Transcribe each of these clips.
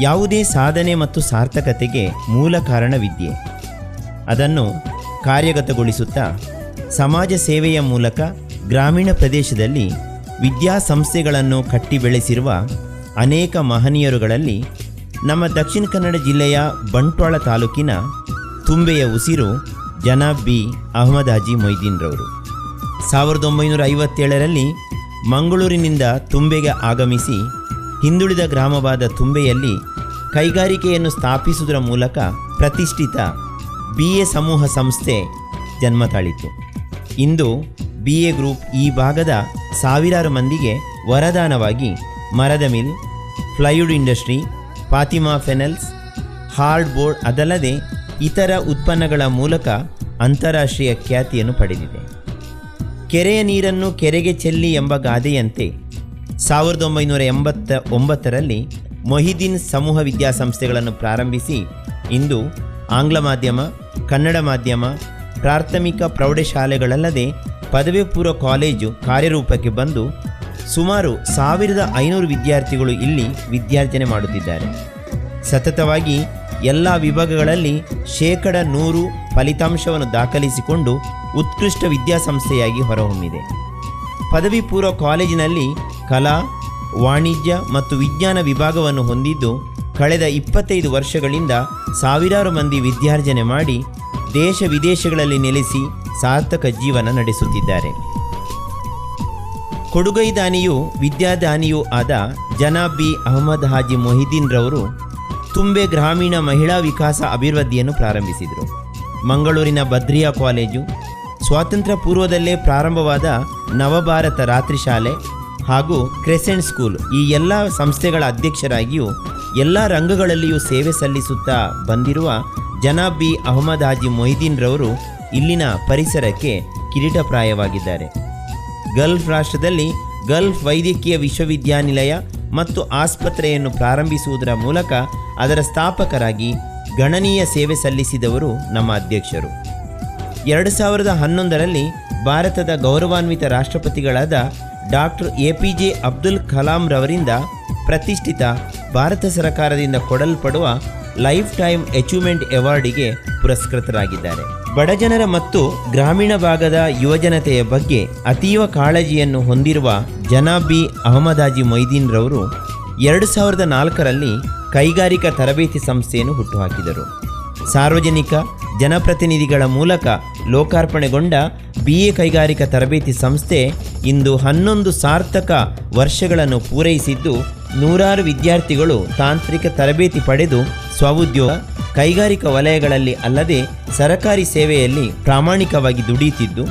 ಯಾವುದೇ ಸಾಧನೆ ಮತ್ತು ಸಾರ್ಥಕತೆಗೆ ಮೂಲ ಕಾರಣ ವಿದ್ಯೆ ಅದನ್ನು ಕಾರ್ಯಗತಗೊಳಿಸುತ್ತಾ ಸಮಾಜ ಸೇವೆಯ ಮೂಲಕ ಗ್ರಾಮೀಣ ಪ್ರದೇಶದಲ್ಲಿ ವಿದ್ಯಾಸಂಸ್ಥೆಗಳನ್ನು ಕಟ್ಟಿ ಬೆಳೆಸಿರುವ ಅನೇಕ ಮಹನೀಯರುಗಳಲ್ಲಿ ನಮ್ಮ ದಕ್ಷಿಣ ಕನ್ನಡ ಜಿಲ್ಲೆಯ ಬಂಟ್ವಾಳ ತಾಲೂಕಿನ ತುಂಬೆಯ ಉಸಿರು ಜನಾಬ್ ಬಿ. ಅಹಮದ್ ಹಾಜಿ ಮೊಯ್ದೀನ್ರವರು. ಸಾವಿರದ ಒಂಬೈನೂರ ಐವತ್ತೇಳರಲ್ಲಿ ಮಂಗಳೂರಿನಿಂದ ತುಂಬೆಗೆ ಆಗಮಿಸಿ ಹಿಂದುಳಿದ ಗ್ರಾಮವಾದ ತುಂಬೆಯಲ್ಲಿ ಕೈಗಾರಿಕೆಯನ್ನು ಸ್ಥಾಪಿಸುವುದರ ಮೂಲಕ ಪ್ರತಿಷ್ಠಿತ ಬಿ ಎ ಸಮೂಹ ಸಂಸ್ಥೆ ಜನ್ಮ ತಾಳಿತು ಇಂದು ಬಿ ಎ ಗ್ರೂಪ್ ಈ ಭಾಗದ ಸಾವಿರಾರು ಮಂದಿಗೆ ವರದಾನವಾಗಿ ಮರದ mill plywood industry Fatima panels, hardboard ಅದಲ್ಲದೆ ಇತರ ಉತ್ಪನ್ನಗಳ ಮೂಲಕ ಅಂತಾರಾಷ್ಟ್ರೀಯ ಖ್ಯಾತಿಯನ್ನು ಪಡೆದಿದೆ. ಕೆರೆಯ ನೀರನ್ನು ಕೆರೆಗೆ ಚೆಲ್ಲಿ ಎಂಬ ಗಾದೆಯಂತೆ ಸಾವಿರದ ಒಂಬೈನೂರ ಎಂಬತ್ತ ಒಂಬತ್ತರಲ್ಲಿ ಮೊಹಿದೀನ್ ಸಮೂಹ ವಿದ್ಯಾಸಂಸ್ಥೆಗಳನ್ನು ಪ್ರಾರಂಭಿಸಿ ಇಂದು ಆಂಗ್ಲ ಮಾಧ್ಯಮ, ಕನ್ನಡ ಮಾಧ್ಯಮ, ಪ್ರಾಥಮಿಕ ಪ್ರೌಢಶಾಲೆಗಳಲ್ಲದೆ ಪದವಿ ಪೂರ್ವ ಕಾಲೇಜು ಕಾರ್ಯರೂಪಕ್ಕೆ ಬಂದು ಸುಮಾರು ಸಾವಿರದ ಐನೂರು ವಿದ್ಯಾರ್ಥಿಗಳು ಇಲ್ಲಿ ವಿದ್ಯಾರ್ಜನೆ ಮಾಡುತ್ತಿದ್ದಾರೆ. ಸತತವಾಗಿ ಎಲ್ಲ ವಿಭಾಗಗಳಲ್ಲಿ ಶೇಕಡ ನೂರು ಫಲಿತಾಂಶವನ್ನು ದಾಖಲಿಸಿಕೊಂಡು ಉತ್ಕೃಷ್ಟ ವಿದ್ಯಾಸಂಸ್ಥೆಯಾಗಿ ಹೊರಹೊಮ್ಮಿದೆ. ಪದವಿ ಪೂರ್ವ ಕಾಲೇಜಿನಲ್ಲಿ ಕಲಾ, ವಾಣಿಜ್ಯ ಮತ್ತು ವಿಜ್ಞಾನ ವಿಭಾಗವನ್ನು ಹೊಂದಿದ್ದು ಕಳೆದ ಇಪ್ಪತ್ತೈದು ವರ್ಷಗಳಿಂದ ಸಾವಿರಾರು ಮಂದಿ ವಿದ್ಯಾರ್ಜನೆ ಮಾಡಿ ದೇಶ ವಿದೇಶಗಳಲ್ಲಿ ನೆಲೆಸಿ ಸಾರ್ಥಕ ಜೀವನ ನಡೆಸುತ್ತಿದ್ದಾರೆ. ಕೊಡುಗೈ ದಾನಿಯು ವಿದ್ಯಾದಾನಿಯೂ ಆದ ಜನಾಬ್ ಬಿ ಅಹಮದ್ ಹಾಜಿ ಮೊಹಿದೀನ್ ರವರು ತುಂಬೆ ಗ್ರಾಮೀಣ ಮಹಿಳಾ ವಿಕಾಸ ಅಭಿವೃದ್ಧಿಯನ್ನು ಪ್ರಾರಂಭಿಸಿದರು. ಮಂಗಳೂರಿನ ಬದ್ರಿಯಾ ಕಾಲೇಜು, ಸ್ವಾತಂತ್ರ್ಯ ಪೂರ್ವದಲ್ಲೇ ಪ್ರಾರಂಭವಾದ ನವಭಾರತ ರಾತ್ರಿ ಶಾಲೆ ಹಾಗೂ ಕ್ರೆಸೆಂಟ್ ಸ್ಕೂಲ್ ಈ ಎಲ್ಲ ಸಂಸ್ಥೆಗಳ ಅಧ್ಯಕ್ಷರಾಗಿಯೂ ಎಲ್ಲ ರಂಗಗಳಲ್ಲಿಯೂ ಸೇವೆ ಸಲ್ಲಿಸುತ್ತಾ ಬಂದಿರುವ ಜನಾಬ್ ಬಿ ಅಹಮದ್ ಹಾಜಿ ಮೊಹಿದೀನ್ ರವರು ಇಲ್ಲಿನ ಪರಿಸರಕ್ಕೆ ಕಿರೀಟಪ್ರಾಯವಾಗಿದ್ದಾರೆ. ಗಲ್ಫ್ ರಾಷ್ಟ್ರದಲ್ಲಿ ಗಲ್ಫ್ ವೈದ್ಯಕೀಯ ವಿಶ್ವವಿದ್ಯಾನಿಲಯ ಮತ್ತು ಆಸ್ಪತ್ರೆಯನ್ನು ಪ್ರಾರಂಭಿಸುವುದರ ಮೂಲಕ ಅದರ ಸ್ಥಾಪಕರಾಗಿ ಗಣನೀಯ ಸೇವೆ ಸಲ್ಲಿಸಿದವರು ನಮ್ಮ ಅಧ್ಯಕ್ಷರು. ಎರಡು ಸಾವಿರದ ಹನ್ನೊಂದರಲ್ಲಿ ಭಾರತದ ಗೌರವಾನ್ವಿತ ರಾಷ್ಟ್ರಪತಿಗಳಾದ doctor A P J Abdul Kalam ರವರಿಂದ ಪ್ರತಿಷ್ಠಿತ ಭಾರತ ಸರ್ಕಾರದಿಂದ ಕೊಡಲ್ಪಡುವ ಲೈಫ್ ಟೈಮ್ ಅಚೀವ್ಮೆಂಟ್ ಅವಾರ್ಡಿಗೆ ಪುರಸ್ಕೃತರಾಗಿದ್ದಾರೆ. ಬಡಜನರ ಮತ್ತು ಗ್ರಾಮೀಣ ಭಾಗದ ಯುವಜನತೆಯ ಬಗ್ಗೆ ಅತೀವ ಕಾಳಜಿಯನ್ನು ಹೊಂದಿರುವ ಜನಾಬಿ ಅಹಮದಾಜಿ ಮೊಯ್ದೀನ್ ರವರು ಎರಡು ಸಾವಿರದ ನಾಲ್ಕರಲ್ಲಿ ಕೈಗಾರಿಕಾ ತರಬೇತಿ ಸಂಸ್ಥೆಯನ್ನು ಹುಟ್ಟುಹಾಕಿದರು. ಸಾರ್ವಜನಿಕ ಜನಪ್ರತಿನಿಧಿಗಳ ಮೂಲಕ ಲೋಕಾರ್ಪಣೆಗೊಂಡ ಬಿ ಎ ಕೈಗಾರಿಕಾ ತರಬೇತಿ ಸಂಸ್ಥೆ ಇಂದು ಹನ್ನೊಂದು ಸಾರ್ಥಕ ವರ್ಷಗಳನ್ನು ಪೂರೈಸಿದ್ದು ನೂರಾರು ವಿದ್ಯಾರ್ಥಿಗಳು ತಾಂತ್ರಿಕ ತರಬೇತಿ ಪಡೆದು ಸ್ವಉದ್ಯೋಗ, ಕೈಗಾರಿಕಾ ವಲಯಗಳಲ್ಲಿ ಅಲ್ಲದೆ ಸರಕಾರಿ ಸೇವೆಯಲ್ಲಿ ಪ್ರಾಮಾಣಿಕವಾಗಿ ದುಡಿಯುತ್ತಿದ್ದು,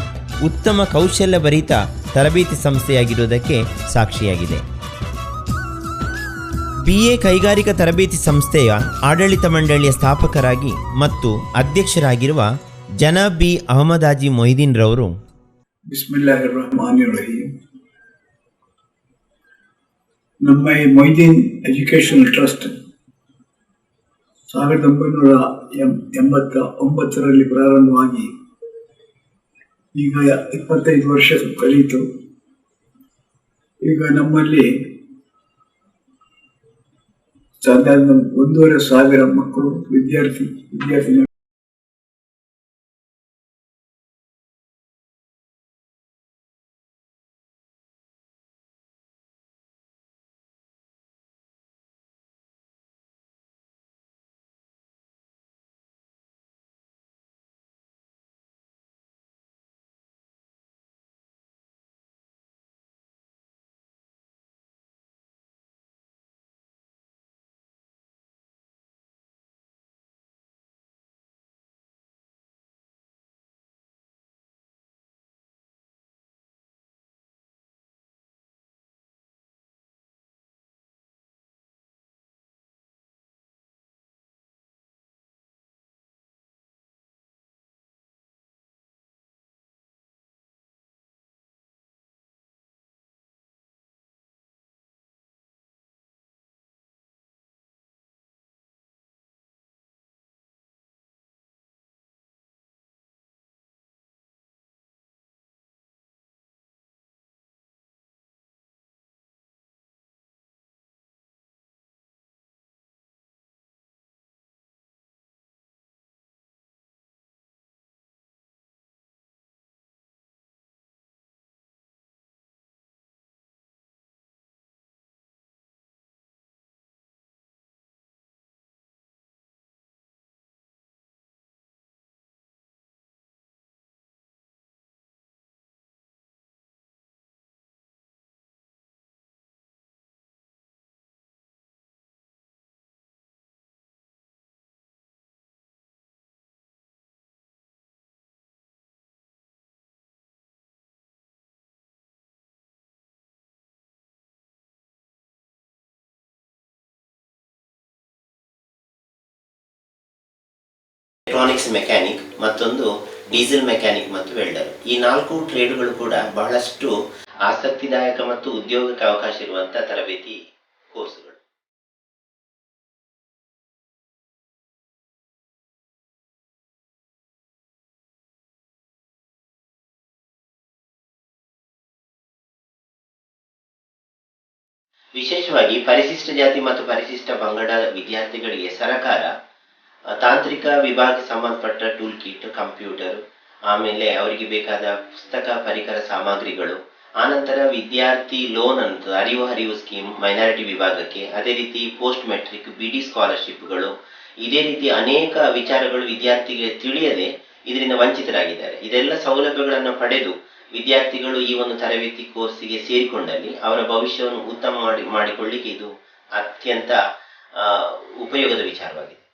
ಉತ್ತಮ ಕೌಶಲ್ಯಭರಿತ ತರಬೇತಿ ಸಂಸ್ಥೆಯಾಗಿರುವುದಕ್ಕೆ ಸಾಕ್ಷಿಯಾಗಿದೆ. ಬಿ ಎ ಕೈಗಾರಿಕಾ ತರಬೇತಿ ಸಂಸ್ಥೆಯ ಆಡಳಿತ ಮಂಡಳಿಯ ಸ್ಥಾಪಕರಾಗಿ ಮತ್ತು ಅಧ್ಯಕ್ಷರಾಗಿರುವ ಜನ ಬಿ ಅಹಮದಾಜಿ ಮೊಯ್ದೀನ್ ರವರು. ನಮ್ಮ ಈ ಮೊಯ್ದೀನ್ ಎಜುಕೇಷನಲ್ ಟ್ರಸ್ಟ್ ಸಾವಿರದ ಒಂಬೈನೂರ ಎಂಬತ್ತ ಒಂಬತ್ತರಲ್ಲಿ ಪ್ರಾರಂಭವಾಗಿ ಈಗ ಇಪ್ಪತ್ತೈದು ವರ್ಷ ಕಲಿತು ಈಗ ನಮ್ಮಲ್ಲಿ ಸಾಧಾರಣ ಒಂದೂವರೆ ಸಾವಿರ ಮಕ್ಕಳು ವಿದ್ಯಾರ್ಥಿ ವಿದ್ಯಾರ್ಥಿಗಳು ಎಲೆಕ್ಟ್ರಾನಿಕ್ಸ್ ಮೆಕ್ಯಾನಿಕ್ ಮತ್ತೊಂದು ಡೀಸೆಲ್ ಮೆಕ್ಯಾನಿಕ್ ಮತ್ತು ವೆಲ್ಡರ್ ಈ ನಾಲ್ಕು ಟ್ರೇಡ್ಗಳು ಕೂಡ ಬಹಳಷ್ಟು ಆಸಕ್ತಿದಾಯಕ ಮತ್ತು ಉದ್ಯೋಗಕ್ಕೆ ಅವಕಾಶ ಇರುವಂತಹ ತರಬೇತಿ ಕೋರ್ಸ್ಗಳು. ವಿಶೇಷವಾಗಿ ಪರಿಶಿಷ್ಟ ಜಾತಿ ಮತ್ತು ಪರಿಶಿಷ್ಟ ಪಂಗಡ ವಿದ್ಯಾರ್ಥಿಗಳಿಗೆ ಸರ್ಕಾರ ತಾಂತ್ರಿಕ ವಿಭಾಗಕ್ಕೆ ಸಂಬಂಧಪಟ್ಟ ಟೂಲ್ ಕಿಟ್ ಕಂಪ್ಯೂಟರ್ ಆಮೇಲೆ ಅವರಿಗೆ ಬೇಕಾದ ಪುಸ್ತಕ ಪರಿಕರ ಸಾಮಗ್ರಿಗಳು ಆನಂತರ ವಿದ್ಯಾರ್ಥಿ ಲೋನ್ ಅಂತ ಅರಿವು ಹರಿವು ಸ್ಕೀಮ್ ಮೈನಾರಿಟಿ ವಿಭಾಗಕ್ಕೆ, ಅದೇ ರೀತಿ ಪೋಸ್ಟ್ ಮೆಟ್ರಿಕ್ ಬಿ ಡಿ ಸ್ಕಾಲರ್ಶಿಪ್ಗಳು ಇದೇ ರೀತಿ ಅನೇಕ ವಿಚಾರಗಳು ವಿದ್ಯಾರ್ಥಿಗೆ ತಿಳಿಯದೆ ಇದರಿಂದ ವಂಚಿತರಾಗಿದ್ದಾರೆ. ಇದೆಲ್ಲ ಸೌಲಭ್ಯಗಳನ್ನು ಪಡೆದು ವಿದ್ಯಾರ್ಥಿಗಳು ಈ ಒಂದು ತರಬೇತಿ ಕೋರ್ಸಿಗೆ ಸೇರಿಕೊಂಡಲ್ಲಿ ಅವರ ಭವಿಷ್ಯವನ್ನು ಉತ್ತಮ ಮಾಡಿ, ಮಾಡಿಕೊಳ್ಳಿಕ್ಕೆ ಇದು ಅತ್ಯಂತ ಉಪಯೋಗದ ವಿಚಾರವಾಗಿದೆ.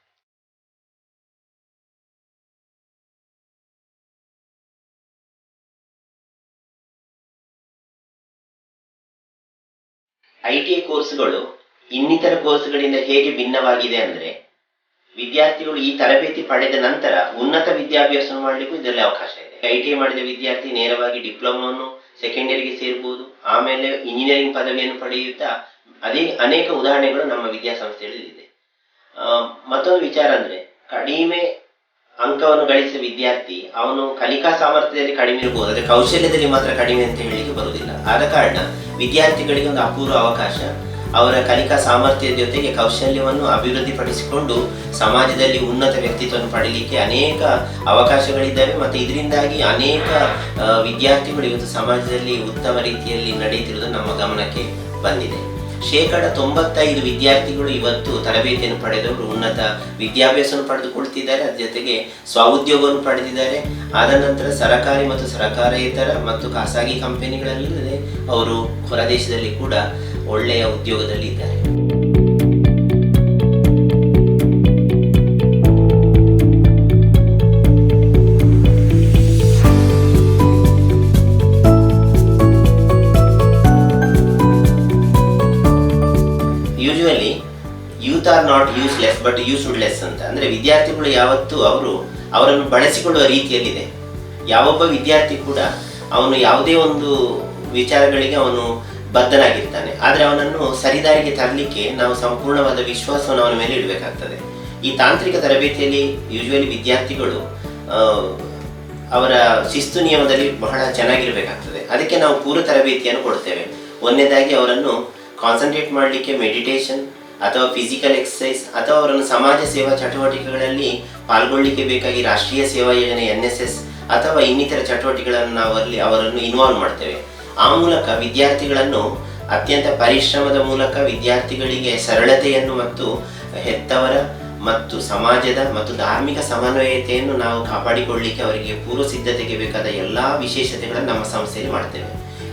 ಐ ಟಿ ಕೋರ್ಸ್ಗಳು ಇನ್ನಿತರ ಕೋರ್ಸ್ಗಳಿಂದ ಹೇಗೆ ಭಿನ್ನವಾಗಿದೆ ಅಂದ್ರೆ ವಿದ್ಯಾರ್ಥಿಗಳು ಈ ತರಬೇತಿ ಪಡೆದ ನಂತರ ಉನ್ನತ ವಿದ್ಯಾಭ್ಯಾಸ ಮಾಡಲಿಕ್ಕೂ ಇದರಲ್ಲಿ ಅವಕಾಶ ಇದೆ. ಐ ಟಿ ಮಾಡಿದ ವಿದ್ಯಾರ್ಥಿ ನೇರವಾಗಿ ಡಿಪ್ಲೊಮಾವನ್ನು ಸೆಕೆಂಡ್ ಇಯರ್ಗೆ ಸೇರ್ಬೋದು, ಆಮೇಲೆ ಇಂಜಿನಿಯರಿಂಗ್ ಪದವಿಯನ್ನು ಪಡೆಯುತ್ತಾ ಅದೇ ಅನೇಕ ಉದಾಹರಣೆಗಳು ನಮ್ಮ ವಿದ್ಯಾಸಂಸ್ಥೆಯಲ್ಲಿ ಇದೆ. ಮತ್ತೊಂದು ವಿಚಾರ ಅಂದ್ರೆ ಕಡಿಮೆ ಅಂಕವನ್ನು ಗಳಿಸಿದ ವಿದ್ಯಾರ್ಥಿ ಅವನು ಕಲಿಕಾ ಸಾಮರ್ಥ್ಯದಲ್ಲಿ ಕಡಿಮೆ ಇರಬಹುದು ಆದರೆ ಕೌಶಲ್ಯದಲ್ಲಿ ಮಾತ್ರ ಕಡಿಮೆ ಅಂತ ಹೇಳಲಿಕ್ಕೆ ಬರುವುದಿಲ್ಲ. ಆದ ಕಾರಣ ವಿದ್ಯಾರ್ಥಿಗಳಿಗೆ ಒಂದು ಅಪೂರ್ವ ಅವಕಾಶ. ಅವರ ಕಲಿಕಾ ಸಾಮರ್ಥ್ಯದ ಜೊತೆಗೆ ಕೌಶಲ್ಯವನ್ನು ಅಭಿವೃದ್ಧಿಪಡಿಸಿಕೊಂಡು ಸಮಾಜದಲ್ಲಿ ಉನ್ನತ ವ್ಯಕ್ತಿತ್ವವನ್ನು ಪಡೀಲಿಕ್ಕೆ ಅನೇಕ ಅವಕಾಶಗಳಿದ್ದಾವೆ ಮತ್ತು ಇದರಿಂದಾಗಿ ಅನೇಕ ವಿದ್ಯಾರ್ಥಿಗಳು ಇವತ್ತು ಸಮಾಜದಲ್ಲಿ ಉತ್ತಮ ರೀತಿಯಲ್ಲಿ ನಡೆಯುತ್ತಿರುವುದು ನಮ್ಮ ಗಮನಕ್ಕೆ ಬಂದಿದೆ. ಶೇಕಡ ತೊಂಬತ್ತೈದು ವಿದ್ಯಾರ್ಥಿಗಳು ಇವತ್ತು ತರಬೇತಿಯನ್ನು ಪಡೆದವರು ಉನ್ನತ ವಿದ್ಯಾಭ್ಯಾಸವನ್ನು ಪಡೆದುಕೊಳ್ತಿದ್ದಾರೆ. ಅದ್ರ ಜೊತೆಗೆ ಸ್ವಉದ್ಯೋಗವನ್ನು ಪಡೆದಿದ್ದಾರೆ. ಆದ ನಂತರ ಸರಕಾರಿ ಮತ್ತು ಸರಕಾರೇತರ ಮತ್ತು ಖಾಸಗಿ ಕಂಪನಿಗಳಲ್ಲದೆ ಅವರು ಹೊರದೇಶದಲ್ಲಿ ಕೂಡ ಒಳ್ಳೆಯ ಉದ್ಯೋಗದಲ್ಲಿ ಇದ್ದಾರೆ ಬಟ್ ಯೂಸ್ಫುಲ್ಲೆಸ್ ಅಂತ ಅಂದ್ರೆ ವಿದ್ಯಾರ್ಥಿಗಳು ಯಾವತ್ತು ಅವರು ಅವರನ್ನು ಬಳಸಿಕೊಳ್ಳುವ ರೀತಿಯಲ್ಲಿದೆ. ಯಾವೊಬ್ಬ ವಿದ್ಯಾರ್ಥಿ ಕೂಡ ಅವನು ಯಾವುದೇ ಒಂದು ವಿಚಾರಗಳಿಗೆ ಅವನು ಬದ್ಧನಾಗಿರ್ತಾನೆ. ಆದರೆ ಅವನನ್ನು ಸರಿದಾರಿಗೆ ತರಲಿಕ್ಕೆ ನಾವು ಸಂಪೂರ್ಣವಾದ ವಿಶ್ವಾಸವನ್ನು ಅವನ ಮೇಲೆ ಇಡಬೇಕಾಗ್ತದೆ. ಈ ತಾಂತ್ರಿಕ ತರಬೇತಿಯಲ್ಲಿ ಯೂಶುವಲಿ ವಿದ್ಯಾರ್ಥಿಗಳು ಅವರ ಶಿಸ್ತು ನಿಯಮದಲ್ಲಿ ಬಹಳ ಚೆನ್ನಾಗಿರಬೇಕಾಗ್ತದೆ. ಅದಕ್ಕೆ ನಾವು ಪೂರ್ವ ತರಬೇತಿಯನ್ನು ಕೊಡ್ತೇವೆ. ಒಂದನೇದಾಗಿ ಅವರನ್ನು ಕಾನ್ಸಂಟ್ರೇಟ್ ಮಾಡಲಿಕ್ಕೆ ಮೆಡಿಟೇಷನ್ ಅಥವಾ ಫಿಸಿಕಲ್ ಎಕ್ಸಸೈಸ್ ಅಥವಾ ಅವರನ್ನು ಸಮಾಜ ಸೇವಾ ಚಟುವಟಿಕೆಗಳಲ್ಲಿ ಪಾಲ್ಗೊಳ್ಳಿಕ್ಕೆ ಬೇಕಾಗಿ ರಾಷ್ಟ್ರೀಯ ಸೇವಾ ಯೋಜನೆ ಎನ್ ಎಸ್ ಎಸ್ ಅಥವಾ ಇನ್ನಿತರ ಚಟುವಟಿಕೆಗಳನ್ನು ನಾವು ಅಲ್ಲಿ ಅವರನ್ನು ಇನ್ವಾಲ್ವ್ ಮಾಡ್ತೇವೆ. ಆ ಮೂಲಕ ವಿದ್ಯಾರ್ಥಿಗಳನ್ನು ಅತ್ಯಂತ ಪರಿಶ್ರಮದ ಮೂಲಕ ವಿದ್ಯಾರ್ಥಿಗಳಿಗೆ ಸರಳತೆಯನ್ನು ಮತ್ತು ಹೆತ್ತವರ ಮತ್ತು ಸಮಾಜದ ಮತ್ತು ಧಾರ್ಮಿಕ ಸಮನ್ವಯತೆಯನ್ನು ನಾವು ಕಾಪಾಡಿಕೊಳ್ಳಲಿಕ್ಕೆ ಅವರಿಗೆ ಪೂರ್ವ ಸಿದ್ಧತೆಗೆ ಬೇಕಾದ ಎಲ್ಲ ವಿಶೇಷತೆಗಳನ್ನು ನಮ್ಮ ಸಂಸ್ಥೆಯಲ್ಲಿ ಮಾಡ್ತೇವೆ.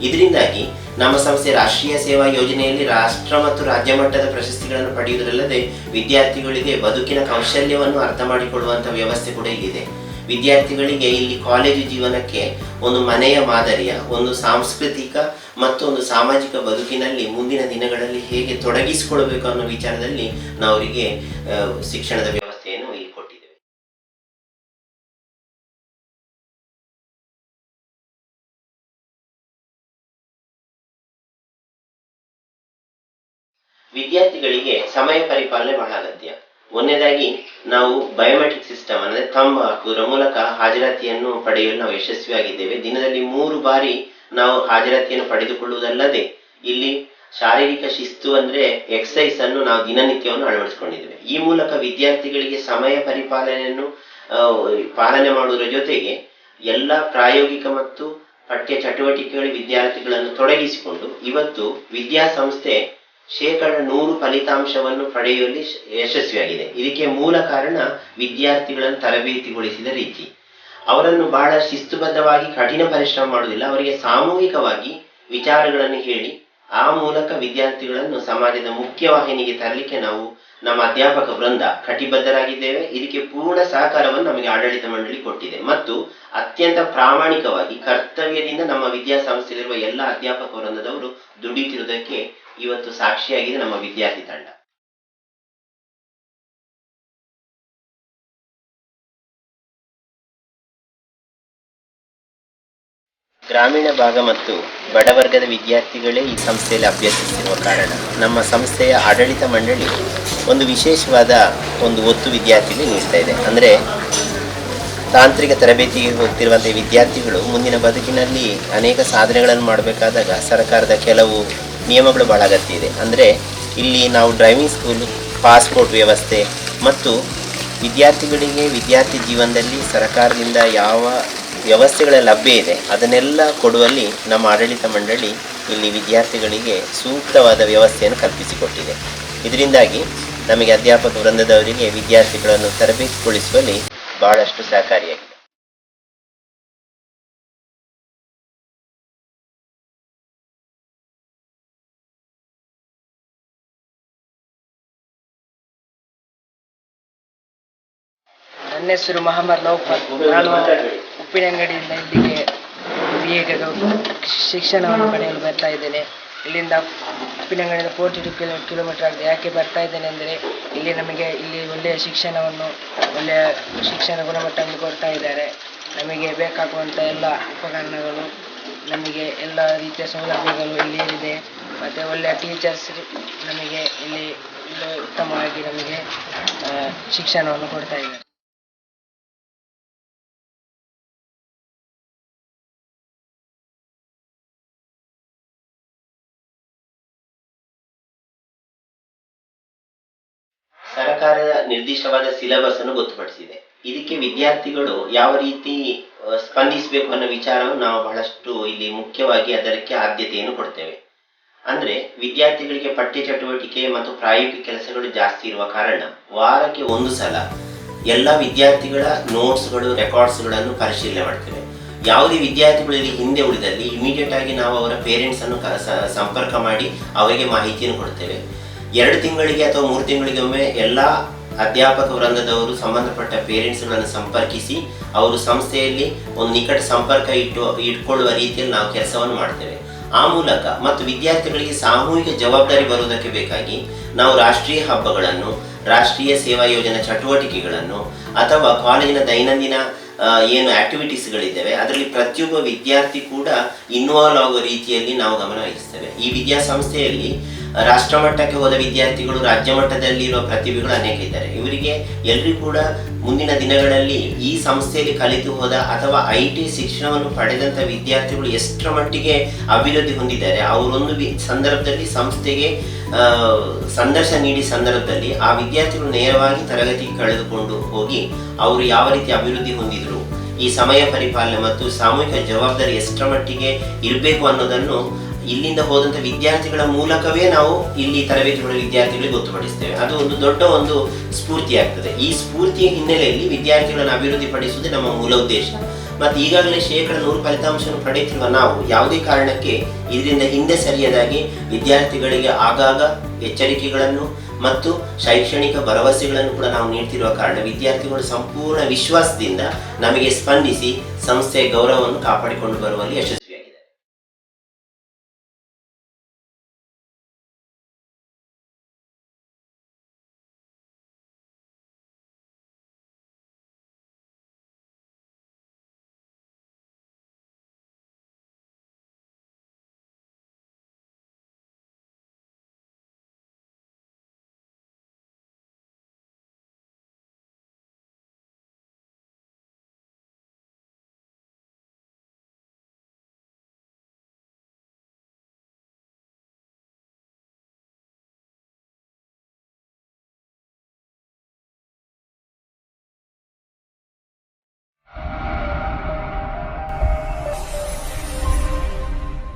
ಇದರಿಂದಾಗಿ ನಮ್ಮ ಸಂಸ್ಥೆ ರಾಷ್ಟ್ರೀಯ ಸೇವಾ ಯೋಜನೆಯಲ್ಲಿ ರಾಷ್ಟ್ರ ಮತ್ತು ರಾಜ್ಯ ಮಟ್ಟದ ಪ್ರಶಸ್ತಿಗಳನ್ನು ಪಡೆಯುವುದರಲ್ಲದೆ ವಿದ್ಯಾರ್ಥಿಗಳಿಗೆ ಬದುಕಿನ ಕೌಶಲ್ಯವನ್ನು ಅರ್ಥ ಮಾಡಿಕೊಳ್ಳುವಂಥ ವ್ಯವಸ್ಥೆ ಕೂಡ ಇಲ್ಲಿದೆ. ವಿದ್ಯಾರ್ಥಿಗಳಿಗೆ ಇಲ್ಲಿ ಕಾಲೇಜು ಜೀವನಕ್ಕೆ ಒಂದು ಮನೆಯ ಮಾದರಿಯ, ಒಂದು ಸಾಂಸ್ಕೃತಿಕ ಮತ್ತು ಒಂದು ಸಾಮಾಜಿಕ ಬದುಕಿನಲ್ಲಿ ಮುಂದಿನ ದಿನಗಳಲ್ಲಿ ಹೇಗೆ ತೊಡಗಿಸಿಕೊಳ್ಬೇಕು ಅನ್ನೋ ವಿಚಾರದಲ್ಲಿ ನಾವು ಅವರಿಗೆ ಶಿಕ್ಷಣದ ವಿದ್ಯಾರ್ಥಿಗಳಿಗೆ ಸಮಯ ಪರಿಪಾಲನೆ ಬಹಳ ಅಗತ್ಯ. ಒಂದನೇದಾಗಿ, ನಾವು ಬಯೋಮೆಟ್ರಿಕ್ ಸಿಸ್ಟಮ್ ಅಂದರೆ ಥಂಬ್ ಹಾಕುವುದರ ಮೂಲಕ ಹಾಜರಾತಿಯನ್ನು ಪಡೆಯಲು ನಾವು ಯಶಸ್ವಿಯಾಗಿದ್ದೇವೆ. ದಿನದಲ್ಲಿ ಮೂರು ಬಾರಿ ನಾವು ಹಾಜರಾತಿಯನ್ನು ಪಡೆದುಕೊಳ್ಳುವುದಲ್ಲದೆ, ಇಲ್ಲಿ ಶಾರೀರಿಕ ಶಿಸ್ತು ಅಂದ್ರೆ ಎಕ್ಸಸೈಸ್ ಅನ್ನು ನಾವು ದಿನನಿತ್ಯವನ್ನು ಅಳವಡಿಸಿಕೊಂಡಿದ್ದೇವೆ. ಈ ಮೂಲಕ ವಿದ್ಯಾರ್ಥಿಗಳಿಗೆ ಸಮಯ ಪರಿಪಾಲನೆಯನ್ನು ಪಾಲನೆ ಮಾಡುವುದರ ಜೊತೆಗೆ ಎಲ್ಲ ಪ್ರಾಯೋಗಿಕ ಮತ್ತು ಪಠ್ಯ ಚಟುವಟಿಕೆಗಳು ವಿದ್ಯಾರ್ಥಿಗಳನ್ನು ತೊಡಗಿಸಿಕೊಂಡು, ಇವತ್ತು ವಿದ್ಯಾಸಂಸ್ಥೆ ಶೇಕಡ ನೂರು ಫಲಿತಾಂಶವನ್ನು ಪಡೆಯುವಲ್ಲಿ ಯಶಸ್ವಿಯಾಗಿದೆ. ಇದಕ್ಕೆ ಮೂಲ ಕಾರಣ ವಿದ್ಯಾರ್ಥಿಗಳನ್ನು ತರಬೇತಿಗೊಳಿಸಿದ ರೀತಿ. ಅವರನ್ನು ಬಹಳ ಶಿಸ್ತುಬದ್ಧವಾಗಿ, ಕಠಿಣ ಪರಿಶ್ರಮ ಮಾಡುವುದಿಲ್ಲ. ಅವರಿಗೆ ಸಾಮೂಹಿಕವಾಗಿ ವಿಚಾರಗಳನ್ನು ಹೇಳಿ, ಆ ಮೂಲಕ ವಿದ್ಯಾರ್ಥಿಗಳನ್ನು ಸಮಾಜದ ಮುಖ್ಯವಾಹಿನಿಗೆ ತರಲಿಕ್ಕೆ ನಾವು ನಮ್ಮ ಅಧ್ಯಾಪಕ ವೃಂದ ಕಟಿಬದ್ಧರಾಗಿದ್ದೇವೆ. ಇದಕ್ಕೆ ಪೂರ್ಣ ಸಹಕಾರವನ್ನು ನಮಗೆ ಆಡಳಿತ ಮಂಡಳಿ ಕೊಟ್ಟಿದೆ. ಮತ್ತು ಅತ್ಯಂತ ಪ್ರಾಮಾಣಿಕವಾಗಿ ಕರ್ತವ್ಯದಿಂದ ನಮ್ಮ ವಿದ್ಯಾಸಂಸ್ಥೆಯಲ್ಲಿರುವ ಎಲ್ಲ ಅಧ್ಯಾಪಕ ವೃಂದದವರು ದುಡಿತಿರುವುದಕ್ಕೆ ಇವತ್ತು ಸಾಕ್ಷಿಯಾಗಿದೆ ನಮ್ಮ ವಿದ್ಯಾರ್ಥಿ ತಂಡ. ಗ್ರಾಮೀಣ ಭಾಗ ಮತ್ತು ಬಡವರ್ಗದ ವಿದ್ಯಾರ್ಥಿಗಳೇ ಈ ಸಂಸ್ಥೆಯಲ್ಲಿ ಅಭ್ಯರ್ಥಿಸಿರುವ ಕಾರಣ ನಮ್ಮ ಸಂಸ್ಥೆಯ ಆಡಳಿತ ಮಂಡಳಿ ಒಂದು ವಿಶೇಷವಾದ ಒಂದು ಒತ್ತು ವಿದ್ಯಾರ್ಥಿಗಳಿಗೆ ನೀಡ್ತಾ ಇದೆ. ಅಂದರೆ ತಾಂತ್ರಿಕ ತರಬೇತಿಗೆ ಹೋಗ್ತಿರುವಂಥ ವಿದ್ಯಾರ್ಥಿಗಳು ಮುಂದಿನ ಬದುಕಿನಲ್ಲಿ ಅನೇಕ ಸಾಧನೆಗಳನ್ನು ಮಾಡಬೇಕಾದಾಗ ಸರ್ಕಾರದ ಕೆಲವು ನಿಯಮಗಳು ಬಹಳ ಅಗತ್ಯ ಇದೆ. ಅಂದರೆ ಇಲ್ಲಿ ನಾವು ಡ್ರೈವಿಂಗ್ ಸ್ಕೂಲ್ ಪಾಸ್ಪೋರ್ಟ್ ವ್ಯವಸ್ಥೆ ಮತ್ತು ವಿದ್ಯಾರ್ಥಿಗಳಿಗೆ ವಿದ್ಯಾರ್ಥಿ ಜೀವನದಲ್ಲಿ ಸರ್ಕಾರದಿಂದ ಯಾವ ವ್ಯವಸ್ಥೆಗಳ ಲಭ್ಯ ಇದೆ, ಅದನ್ನೆಲ್ಲ ಕೊಡುವಲ್ಲಿ ನಮ್ಮ ಆಡಳಿತ ಮಂಡಳಿ ಇಲ್ಲಿ ವಿದ್ಯಾರ್ಥಿಗಳಿಗೆ ಸೂಕ್ತವಾದ ವ್ಯವಸ್ಥೆಯನ್ನು ಕಲ್ಪಿಸಿಕೊಟ್ಟಿದೆ. ಇದರಿಂದಾಗಿ ನಮಗೆ ಅಧ್ಯಾಪಕ ವೃಂದದವರಿಗೆ ವಿದ್ಯಾರ್ಥಿಗಳನ್ನು ತರಬೇತಿಗೊಳಿಸುವಲ್ಲಿ ಬಹಳಷ್ಟು ಸಹಕಾರಿಯಾಗಿದೆ. ನನ್ನ ಹೆಸರು ಮಹಮ್ಮದ್ ನೌಫಲ್ ನಾನು ಉಪ್ಪಿನಂಗಡಿಯಿಂದ ಇಲ್ಲಿಗೆ ಬಿ ಎ ಶಿಕ್ಷಣವನ್ನು ಪಡೆಯಲು ಬರ್ತಾ ಇದ್ದೇನೆ. ಇಲ್ಲಿಂದ ಉಪ್ಪಿನಂಗಡಿಯಿಂದ ಫೋರ್ಟಿ ಟು ಕಿಲೋ ಕಿಲೋಮೀಟರ್ ಆಗಿದೆ ಯಾಕೆ ಬರ್ತಾ ಇದ್ದೇನೆ ಅಂದರೆ, ಇಲ್ಲಿ ನಮಗೆ ಇಲ್ಲಿ ಒಳ್ಳೆಯ ಶಿಕ್ಷಣವನ್ನು, ಒಳ್ಳೆಯ ಶಿಕ್ಷಣ ಗುಣಮಟ್ಟವನ್ನು ಕೊಡ್ತಾ ಇದ್ದಾರೆ. ನಮಗೆ ಬೇಕಾಗುವಂಥ ಎಲ್ಲ ಉಪಕರಣಗಳು, ನಮಗೆ ಎಲ್ಲ ರೀತಿಯ ಸೌಲಭ್ಯಗಳು ಇಲ್ಲಿ ಇದೆ. ಮತ್ತು ಒಳ್ಳೆಯ ಟೀಚರ್ಸ್ ನಮಗೆ ಇಲ್ಲಿ ಉತ್ತಮವಾಗಿ ನಮಗೆ ಶಿಕ್ಷಣವನ್ನು ಕೊಡ್ತಾ ಇದ್ದಾರೆ. ಸರ್ಕಾರದ ನಿರ್ದಿಷ್ಟವಾದ ಸಿಲೆಬಸ್ ಅನ್ನು ಗೊತ್ತುಪಡಿಸಿದೆ. ಇದಕ್ಕೆ ವಿದ್ಯಾರ್ಥಿಗಳು ಯಾವ ರೀತಿ ಸ್ಪಂದಿಸಬೇಕು ಅನ್ನೋ ವಿಚಾರವನ್ನು ನಾವು ಬಹಳಷ್ಟು ಇಲ್ಲಿ ಮುಖ್ಯವಾಗಿ ಅದಕ್ಕೆ ಆದ್ಯತೆಯನ್ನು ಕೊಡ್ತೇವೆ. ಅಂದ್ರೆ ವಿದ್ಯಾರ್ಥಿಗಳಿಗೆ ಪಠ್ಯ ಚಟುವಟಿಕೆ ಮತ್ತು ಪ್ರಾಯೋಗಿಕ ಕೆಲಸಗಳು ಜಾಸ್ತಿ ಇರುವ ಕಾರಣ ವಾರಕ್ಕೆ ಒಂದು ಸಲ ಎಲ್ಲ ವಿದ್ಯಾರ್ಥಿಗಳ ನೋಟ್ಸ್ಗಳು ರೆಕಾರ್ಡ್ಸ್ಗಳನ್ನು ಪರಿಶೀಲನೆ ಮಾಡ್ತೇವೆ. ಯಾವುದೇ ವಿದ್ಯಾರ್ಥಿಗಳಲ್ಲಿ ಹಿಂದೆ ಉಳಿದಲ್ಲಿ ಇಮಿಡಿಯೇಟ್ ಆಗಿ ನಾವು ಅವರ ಪೇರೆಂಟ್ಸ್ ಅನ್ನು ಸಂಪರ್ಕ ಮಾಡಿ ಅವರಿಗೆ ಮಾಹಿತಿಯನ್ನು ಕೊಡ್ತೇವೆ. ಎರಡು ತಿಂಗಳಿಗೆ ಅಥವಾ ಮೂರು ತಿಂಗಳಿಗೆ ಒಮ್ಮೆ ಎಲ್ಲ ಅಧ್ಯಾಪಕ ವೃಂದದವರು ಸಂಬಂಧಪಟ್ಟ ಪೇರೆಂಟ್ಸ್ಗಳನ್ನು ಸಂಪರ್ಕಿಸಿ ಅವರು ಸಂಸ್ಥೆಯಲ್ಲಿ ಒಂದು ನಿಕಟ ಸಂಪರ್ಕ ಇಟ್ಟು, ಇಟ್ಕೊಳ್ಳುವ ರೀತಿಯಲ್ಲಿ ನಾವು ಕೆಲಸವನ್ನು ಮಾಡ್ತೇವೆ. ಆ ಮೂಲಕ ಮತ್ತು ವಿದ್ಯಾರ್ಥಿಗಳಿಗೆ ಸಾಮೂಹಿಕ ಜವಾಬ್ದಾರಿ ಬರುವುದಕ್ಕೆ ಬೇಕಾಗಿ ನಾವು ರಾಷ್ಟ್ರೀಯ ಹಬ್ಬಗಳನ್ನು, ರಾಷ್ಟ್ರೀಯ ಸೇವಾ ಯೋಜನಾ ಚಟುವಟಿಕೆಗಳನ್ನು ಅಥವಾ ಕಾಲೇಜಿನ ದೈನಂದಿನ ಏನು ಆಕ್ಟಿವಿಟೀಸ್ಗಳಿದ್ದಾವೆ ಅದರಲ್ಲಿ ಪ್ರತಿಯೊಬ್ಬ ವಿದ್ಯಾರ್ಥಿ ಕೂಡ ಇನ್ವಾಲ್ವ್ ಆಗುವ ರೀತಿಯಲ್ಲಿ ನಾವು ಗಮನ ವಹಿಸ್ತೇವೆ. ಈ ವಿದ್ಯಾಸಂಸ್ಥೆಯಲ್ಲಿ ರಾಷ್ಟ್ರ ಮಟ್ಟಕ್ಕೆ ಹೋದ ವಿದ್ಯಾರ್ಥಿಗಳು ರಾಜ್ಯ ಮಟ್ಟದಲ್ಲಿ ಇರುವ ಪ್ರತಿಭೆಗಳು ಅನೇಕ ಇದ್ದಾರೆ. ಇವರಿಗೆ ಎಲ್ಲರೂ ಕೂಡ ಮುಂದಿನ ದಿನಗಳಲ್ಲಿ ಈ ಸಂಸ್ಥೆಯಲ್ಲಿ ಕಲಿತು ಹೋದ ಅಥವಾ ಐ ಟಿ ಶಿಕ್ಷಣವನ್ನು ಪಡೆದಂಥ ವಿದ್ಯಾರ್ಥಿಗಳು ಎಷ್ಟರ ಮಟ್ಟಿಗೆ ಅಭಿವೃದ್ಧಿ ಹೊಂದಿದ್ದಾರೆ, ಅವರೊಂದು ಸಂದರ್ಭದಲ್ಲಿ ಸಂಸ್ಥೆಗೆ ಸಂದರ್ಶನ ನೀಡಿ ಸಂದರ್ಭದಲ್ಲಿ ಆ ವಿದ್ಯಾರ್ಥಿಗಳು ನೇರವಾಗಿ ತರಗತಿಗೆ ಕಳೆದುಕೊಂಡು ಹೋಗಿ ಅವರು ಯಾವ ರೀತಿ ಅಭಿವೃದ್ಧಿ ಹೊಂದಿದ್ರು, ಈ ಸಮಯ ಪರಿಪಾಲನೆ ಮತ್ತು ಸಾಮೂಹಿಕ ಜವಾಬ್ದಾರಿ ಎಷ್ಟರ ಮಟ್ಟಿಗೆ ಇರಬೇಕು ಅನ್ನೋದನ್ನು ಇಲ್ಲಿಂದ ಹೋದಂಥ ವಿದ್ಯಾರ್ಥಿಗಳ ಮೂಲಕವೇ ನಾವು ಇಲ್ಲಿ ತರಬೇತಿಗಳ ವಿದ್ಯಾರ್ಥಿಗಳಿಗೆ ಗೊತ್ತುಪಡಿಸ್ತೇವೆ. ಅದು ಒಂದು ದೊಡ್ಡ ಒಂದು ಸ್ಫೂರ್ತಿ ಆಗ್ತದೆ. ಈ ಸ್ಫೂರ್ತಿಯ ಹಿನ್ನೆಲೆಯಲ್ಲಿ ವಿದ್ಯಾರ್ಥಿಗಳನ್ನು ಅಭಿವೃದ್ಧಿ ಅಭಿವೃದ್ಧಿಪಡಿಸುವುದೇ ನಮ್ಮ ಮೂಲ ಉದ್ದೇಶ. ಮತ್ತು ಈಗಾಗಲೇ ಶೇಕಡ ನೂರು ಫಲಿತಾಂಶವನ್ನು ಪಡೆಯುತ್ತಿರುವ ನಾವು ಯಾವುದೇ ಕಾರಣಕ್ಕೆ ಇದರಿಂದ ಹಿಂದೆ ಸರಿಯದಾಗಿ ವಿದ್ಯಾರ್ಥಿಗಳಿಗೆ ಆಗಾಗ ಎಚ್ಚರಿಕೆಗಳನ್ನು ಮತ್ತು ಶೈಕ್ಷಣಿಕ ಭರವಸೆಗಳನ್ನು ಕೂಡ ನಾವು ನೀಡ್ತಿರುವ ಕಾರಣ ವಿದ್ಯಾರ್ಥಿಗಳು ಸಂಪೂರ್ಣ ವಿಶ್ವಾಸದಿಂದ ನಮಗೆ ಸ್ಪಂದಿಸಿ ಸಂಸ್ಥೆಯ ಗೌರವವನ್ನು ಕಾಪಾಡಿಕೊಂಡು ಬರುವಲ್ಲಿ ಯಶಸ್ವಿ